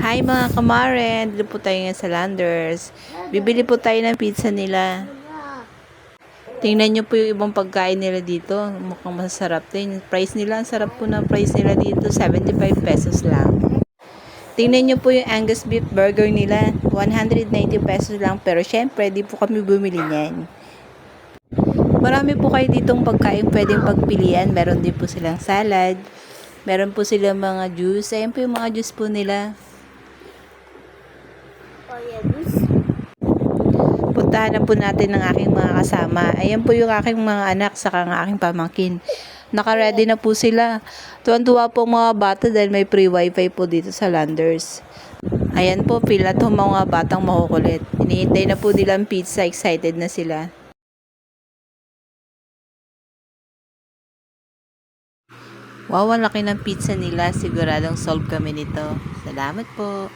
Hi mga kamaren, dito po tayo ngayon sa Landers. Bibili po tayo ng pizza nila. Tingnan nyo po yung ibang pagkain nila dito. Mukhang masarap din. Price nila, ang sarap po ng price nila dito. 75 pesos lang. Tingnan nyo po yung Angus beef burger nila. 190 pesos lang. Pero syempre, di po kami bumili niyan. Marami po kayo ditong pagkain pwedeng pagpilian. Meron din po silang salad. Meron po silang mga juice. Ayan po yung mga juice po nila. Puntahan na po natin ng aking mga kasama. Ayan po yung aking mga anak saka ang aking pamangkin. Naka-ready na po sila. Tuwan-tuwa po ang mga bata dahil may free wifi po dito sa Landers. Ayan po, pila to mga batang makukulit. Iniintay na po nila ang pizza. Excited na sila. Wow, ang laki ng pizza nila. Siguradong solve kami nito. Salamat po.